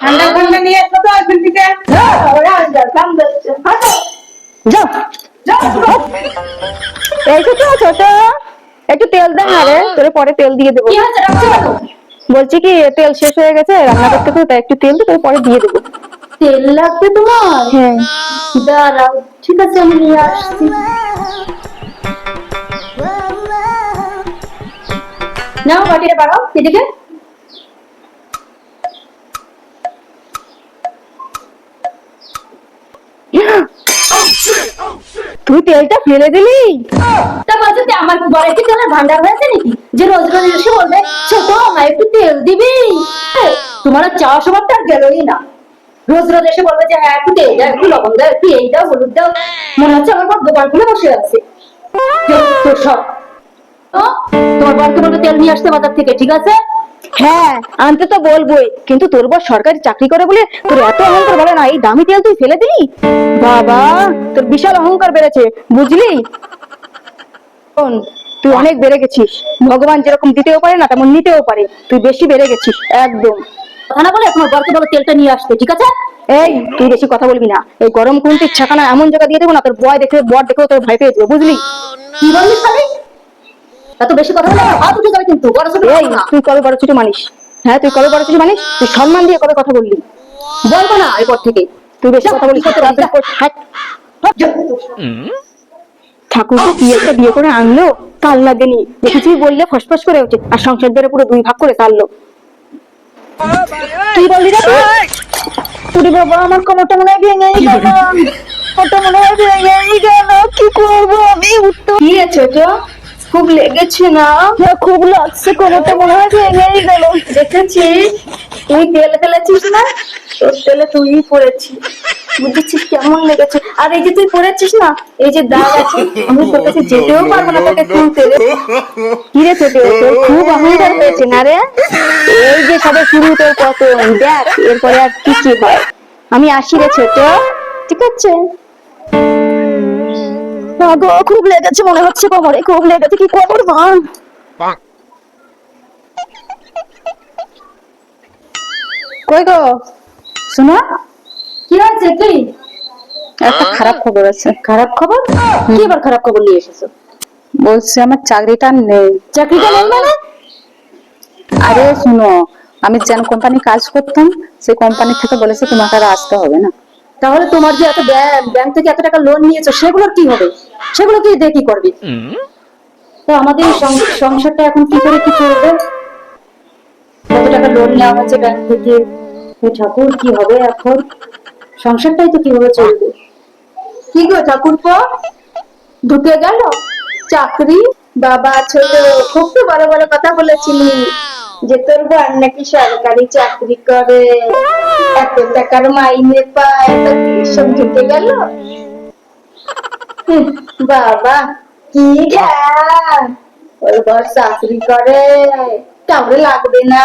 ঠান্ডা ঠান্ডা নিয়ে এসো তো এখন থেকে যাও। এই তো ছোট। একটু তেল দে না রে তোরে পরে তেল দিয়ে দেবো। বলছি কি তেল শেষ হয়ে গেছে রান্না করতে করতে একটু তেল দে তোরে পরে দিয়ে দেবো। তেল লাগবে তোমার? হ্যাঁ। দাঁড়াও ঠিক আছে আমি নিয়ে আসছি। নাও বাটিটা বাড়াও এদিকে। তুই তেলটা ফেলে দিলি? তা আমার কি ভান্ডার হয়েছে নাকি? যে রোজ রোজ এসে বলবে, ছোট, আমায় একটু তেল দিবি? তোমার আর চাওয়া স্বভাবটা আর গেলই না। রোজ রোজ এসে বলবে যে হ্যাঁ একটু তেল দাও, একটু লবণ দাও, একটু এই দাও, হলুদ দাও। মনে হচ্ছে আমার দোকান খুলে বসে আছে। তোর সব তোমার তেল নিয়ে আসতে বাজার থেকে, ঠিক আছে? হ্যাঁ আনতে তো বলবোই। কিন্তু তোর বর সরকারি চাকরি করে বলে তোর এত অহংকার বলে না এই দামি তেল তুই ফেলে দিলি? বাবা তোর বিশাল অহংকার বেড়েছে বুঝলি? তুই অনেক বেড়ে গেছিস। ভগবান যেরকম দিতেও পারে না তেমন নিতেও পারে। তুই বেশি বেড়ে গেছিস একদম। কথা না বলে তোমার বরকে বলো তেলটা নিয়ে আসতে ঠিক আছে? এই তুই বেশি কথা বলবি না। এই গরম কুন্তির ছাকানা এমন জায়গা দিয়ে দেবো না তোর বয় দেখে বর দেখেও তোর ভয় পেয়ে বুঝলি? কি বললি এত বেশি কথা বলে হাত উঠে যাবে কিন্তু বড় ছোট এই না। তুই কবে বড় ছোট মানিস? হ্যাঁ তুই কবে বড় ছোট মানিস? তুই সম্মান দিয়ে কবে কথা বললি? বলব না এরপর থেকে। তুই বেশি কথা বলিস ঠাকুরকে কি একটা বিয়ে করে আনলো? তাল লাগেনি। কিছুই বললে ফসফস করে ওঠে। আর সংসার ধরে পুরো দুই ভাগ করে তাললো তুই বললি না তুই বাবা আমার কোমরটা মনে হয় ভেঙেই গেল। কোমরটা মনে হয় ভেঙেই গেল। কি করব আমি? উঠতে কি রে ছোট খুব লেগেছে না? হ্যাঁ, খুব লাগছে কোমরটা মনে হয় ভেঙেই গেল। দেখেছিস তুই তেল ফেলেছিস না? তোর তেলে তুই পড়েছিস। বুঝেছিস কেমন লেগেছে। আর এই যে তুই পড়েছিস না এই যে দাগ আছে আমি তোর কাছে যেতেও পারব না তোকে তুলতে রে কি রে তোর খুব অহংকার হয়েছে না রে? এই যে সবে শুরু তোর পতন দেখ এরপরে আর কি কি হয়। আমি আসি রে ছোট ঠিক আছে? না গো খুব লেগেছে মনে হচ্ছে কোমরে খুব লেগেছে কি মা? কই গো? শোনো কি হয়েছে কি একটা খারাপ খবর আছে। খারাপ খবর? কি আবার খারাপ খবর নিয়ে এসেছ? বলছি আমার চাকরিটা নেই। চাকরিটা নেই মানে? আরে শুনো আমি যেন কোম্পানি কাজ করতাম সেই কোম্পানি থেকে বলেছে তোমাকে আর আসতে হবে না। তাহলে তোমার যে এত ব্যাংক থেকে এত টাকা লোন নিয়েছো সেগুলোর কি হবে? সেগুলো কি দিয়ে কি করবে? তো আমাদের সংসারটা এখন কি করে কি চলবে কত টাকা লোন নেওয়া হয়েছে ব্যাংক থেকে? ঠাকুর কি হবে এখন? সংসারটাই তো কীভাবে চলবে? কি গো ঠাকুরপো? ঢুকে গেল? চাকরি? বাবা ছোট খুব তো বড় বড় কথা বলেছিলি। যে তোর বোন নাকি সরকারি চাকরি করে। এত টাকার মাইনে পায় তা কি সব ঢুকে গেল? বাবা কি জ্ঞান ওর বর চাকরি করে কাউরে লাগবে না।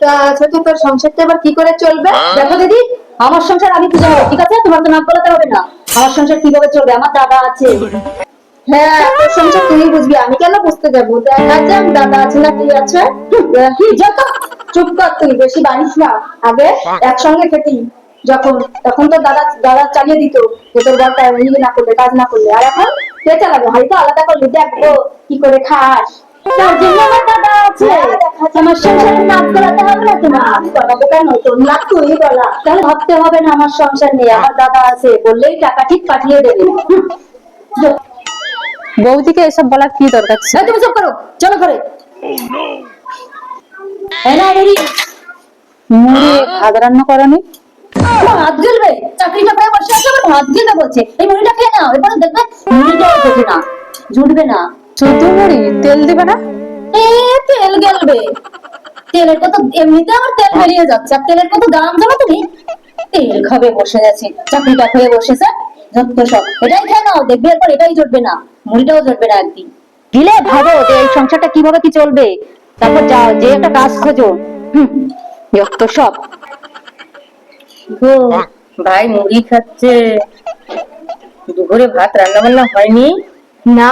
তা ছোট তোর সংসারটা এবার কি করে চলবে? দেখো দিদি আমার সংসার আমি নেব ঠিক আছে? তোমার তো নাম বলাতে হবে না। আমার সংসার কীভাবে চলবে? আমার দাদা আছে। হ্যাঁ তোর সংসার তুই বুঝবি আমি কেন বুঝতে যাব? দেখা যাক দাদা আছে না তুই আছে। যত। চুপ কর তুই বেশি বাড়িস না। আগে একসঙ্গে খেতি। যখন তখন তো দাদা দাদা চালিয়ে দিত যে তোর বরটা ইয়ে না করলে কাজ না করলে। আর এখন কে চালাবে? হয়তো আলাদা করলে দেখব কি করে খাস? তার জন্য আমার দাদা আছে। আমার সংসারে নাক গলাতে হবে না। তোমার আমি বলাবো কেন? তোর না তুই বলা। তাহলে ভাবতে হবে না আমার সংসার নেই। আমার দাদা আছে। বললেই টাকা ঠিক পাঠিয়ে দেবে। বৌদিকে এসব বলার কি দরকার ছিল? তুমি চুপ করো। চলো ঘরে। মুড়ি ভাত রান্না করনি? হাত গেলবে? চাকরিটা পেয়ে বসে আছে আবার হাত গেলে বলছে। এই মুড়িটা খেয়ে নাও এরপরে দেখবে মুড়িটাও ঢোকে না জুটবে না। শুধু মুড়ি তেল দিবে না? এ তেল গেলবে। তেলের কত এমনিতে আমার তেল বেরিয়ে যাচ্ছে আর তেলের কত দাম জানো তুমি? তেল খাবে বসে আছে চাকরিটা খেয়ে বসেছে যত সব। এটাই খেয়ে নাও দেখবে এরপর এটাই জুটবে না মুড়িটাও জুটবে না একদিন। দিলে ভাবো যে এই সংসারটা কীভাবে কি চলবে? তারপর যাও যে একটা কাজ খোঁজো। হুম, যত সব। গো ভাই মুড়ি খাচ্ছে। দুপুরে ভাত রান্না বান্না হয়নি? না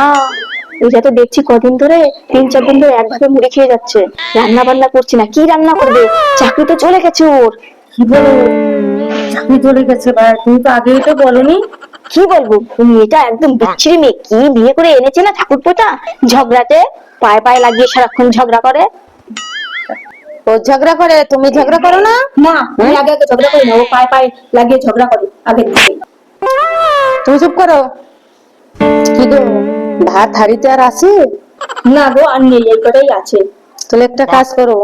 এটা তো দেখছি কদিন ধরে তিন চার দিন ধরে একভাবে মুড়ি খেয়ে যাচ্ছে। রান্না বান্না করছি না কি রান্না করবে? চাকরি তো চলে গেছে ওর। কি বলো? চাকরি চলে গেছে ভাই তুমি তো আগেই তো বলনি। কি বলব? মেয়েটা একদম বিচ্ছিরি মেয়ে। কি বিয়ে করে এনেছে না ঠাকুরপোটা? ঝগড়াতে? পায়ে পায়ে লাগিয়ে সারাক্ষণ ঝগড়া করে? ও ঝগড়া করে তুমি ঝগড়া করো না? না আমি আগে আগে ঝগড়া করি না ও পায়ে পায়ে লাগিয়ে ঝগড়া করে আগে তুমি চুপ করো। কি গো ভাত হাড়িতে আর আছে? না গো আর নেই এই কটাই আছে। তাহলে একটা কাজ করো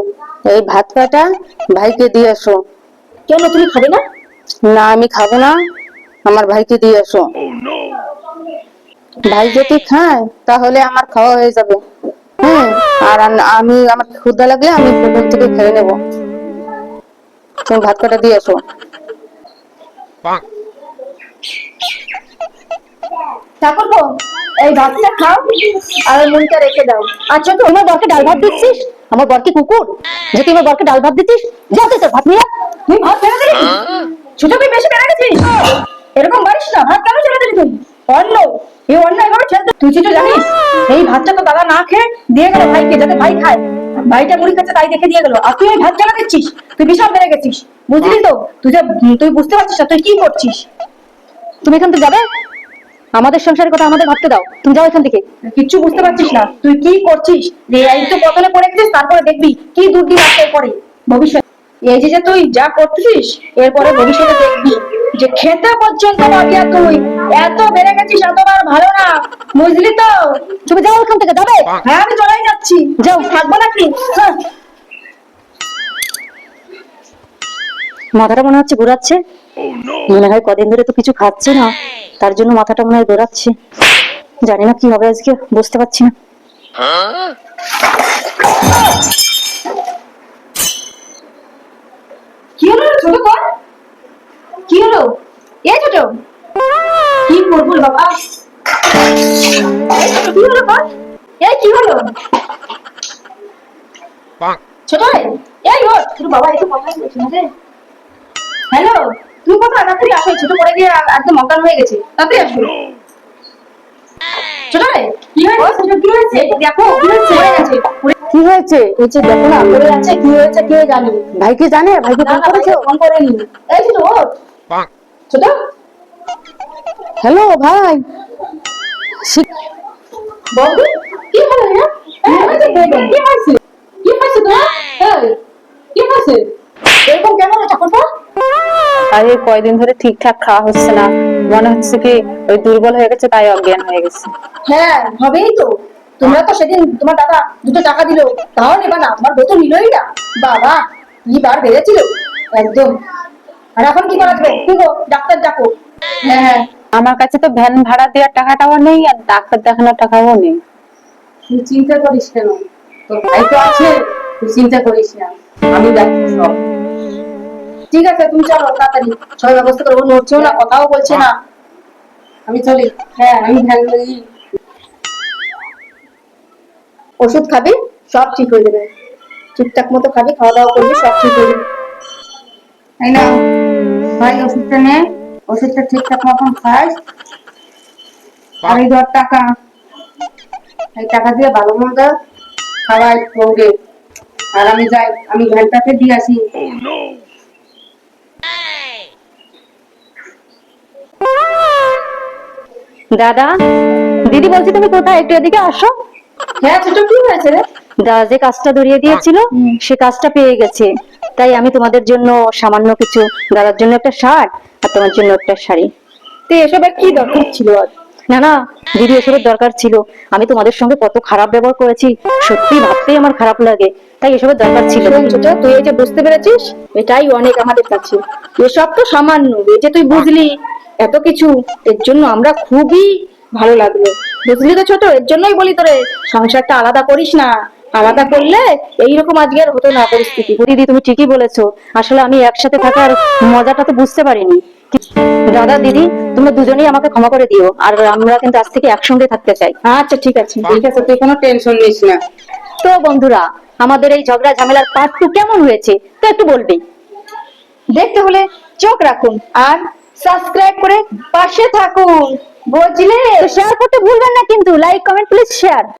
এই ভাত কাটা ভাইকে দিয়ে আসো। কেন তুমি খাবে না? না আমি খাব না। আমার ভাইকে দিয়ে আসো। ভাই যদি খায় তাহলে আমার খাওয়া হয়ে যাবে। আর আমি আমার ক্ষুদা লাগলে আমি থেকে খেয়ে নেব। তুমি ভাত কাটা দিয়ে আসো এই ভাতটা খাও আর মুড়িটা রেখে দাও। আচ্ছা তো আমার বরকে ডাল ভাত দিচ্ছিস? আমার বরকে কুকুর। যে তুই আমার বরকে ডাল ভাত দিচ্ছিস তোর ভাত নিয়ে তুই ভাত ফেলে দিলি ছোট তুই বেশি বেড়ে গেছিস? এরকম পারিস না ভাত কেন ছেড়ে দিলি তুই? অন্য এই অন্য এভাবে ছেড়ে তুই জানিস? এই ভাতটা তো দাদা না খেয়ে দিয়ে গেল ভাইকে, যাতে ভাই খায়। ভাইটা মুড়ি খাচ্ছে, তাই দেখে দিয়ে গেল। আর তুই দিচ্ছিস তুই বেড়ে গেছিস। বুঝলি তো? তুই তুই বুঝতে পারছিস না, তুই কি করছিস? তুমি এখান থেকে যাবে? আমাদের সংসারের কথা আমাদের ভাবতে দাও। তুমি যাও এখান থেকে। কিচ্ছু বুঝতে পারছিস না। তুই কি করছিস? যে এই তো পতনে পড়ে গেছিস, তারপরে দেখবি কি দুর্দি রাস্তা পরে ভবিষ্যৎ এই যে যে তুই যা করছিস, এরপরে ভবিষ্যতে দেখবি যে খেতে পর্যন্ত তুই এত বেড়ে গেছিস এতবার ভালো না। বুঝলি তো? তুমি যাও এখান থেকে যাবে? হ্যাঁ আমি চলেই যাচ্ছি। যাও। থাকব নাকি? মাথাটা মনে হচ্ছে ঘোরাচ্ছে। মনে হয় কদিন ধরে তো কিছু খাচ্ছে না। তার জন্য মাথাটা মনে হয় ঘোরাচ্ছে। জানি না কি হবে আজকে বুঝতে পারছি না। কি হলো ছোট কর? কি হলো? এ ছোট। কি করব বাবা? কি হলো কর এই কি হলো? ছোট রে এই ও ছোট বাবা একটু কথা বলছি না রে হ্যালো তুমি কোথায়? তাড়াতাড়ি আসো ছোট পড়ে গিয়ে একদম অজ্ঞান হয়ে গেছে। তাড়াতাড়ি আসো। ছোট রে কি হয়েছে? কি হয়েছে? দেখো কি হয়েছে? পড়ে গেছে কি হয়েছে? এই দেখো না পড়ে আছে কি হয়েছে কে জানে? ভাইকে জানে? ভাইকে ফোন করেছ? ফোন করেনি। এই ছোট ছোট হ্যালো ভাই। কি আরে কয়দিন ধরে ঠিকঠাক খাওয়া হচ্ছে না। মনে হচ্ছে কি ওই দুর্বল হয়ে গেছে তাই অজ্ঞান হয়ে গেছে। হ্যাঁ হবেই তো। তোমরা তো সেদিন তোমার দাদা দুটো টাকা দিলো তাও নেবা না। আমার তো নিলই না। বাবা কি বার বেড়েছিল। একদম। আর এখন কি করা যাবে? ডাক্তার ডাকো। হ্যাঁ হ্যাঁ। আমার কাছে তো ভ্যান ভাড়া দেওয়ার টাকাটাও নেই আর ডাক্তার দেখানোর টাকাও নেই। তুই চিন্তা করিস কেন? তোর ভাই তো আছে তুই চিন্তা করিস না। আমি দেখছি সব। ঠিক আছে তুমি চলো তাড়াতাড়ি। সবাই ব্যবস্থা করব নড়ছেও না কথাও বলছে না। আমি চলি। হ্যাঁ আমি ভ্যান লই ওষুধ খাবি? সব ঠিক হয়ে যাবে। ঠিকঠাক মতো খাবি খাওয়া দাওয়া করবি সব ঠিক হয়ে যাবে। তাই না? ভাই ওষুধটা নে। ওষুধটা ঠিকঠাক মতন খাস আর এই ধর টাকা এই টাকা দিয়ে ভালো মন্দ খাওয়াই বউরে আর আমি যাই আমি ভ্যানটাকে দিয়ে আসি। দাদা দিদি বলছি তুমি কোথায়? একটু এদিকে আসো। হ্যাঁ ছোট কি হয়েছে রে? দাদা যে কাজটা ধরিয়ে দিয়েছিল সে কাজটা পেয়ে গেছে। তাই আমি তোমাদের জন্য সামান্য কিছু দাদার জন্য একটা শার্ট তোমার জন্য একটা শাড়ি। তো এসবের কি দরকার ছিল? আর না না দিদি এসবের দরকার ছিল আমি তোমাদের সঙ্গে কত খারাপ ব্যবহার করেছি সত্যি ভাবতেই আমার খারাপ লাগে। তাই এসবের দরকার ছিল। তুই এই যে বুঝতে পেরেছিস? এটাই অনেক আমাদের কাছে। এসব তো সামান্য এই যে তুই বুঝলি। এত কিছু এর জন্য আমরা খুবই ভালো লাগল। বুঝলি তো ছোট এর জন্যই বলি তোরে সংসারটা আলাদা করিস না। আলাদা করলে এইরকম আজকে আর হতো না পরিস্থিতি। দিদি তুমি ঠিকই বলেছ। আসলে আমি একসাথে থাকার মজাটা তো বুঝতে পারিনি। দাদা দিদি তোমরা দুজনেই আমাকে ক্ষমা করে দিও। আর আমরা কিন্তু আজ থেকে একসঙ্গে থাকতে চাই। আচ্ছা ঠিক আছে। ঠিক আছে তুই কোনো টেনশন নিস না। তো বন্ধুরা আমাদের এই ঝগড়া ঝামেলার পার্ট টু কেমন হয়েছে তো একটু বলবেই দেখতে হলে চোখ রাখুন আর সাবস্ক্রাইব করে পাশে থাকুন। বুঝলে? শেয়ার করতে ভুলবেন না কিন্তু লাইক কমেন্ট প্লিজ শেয়ার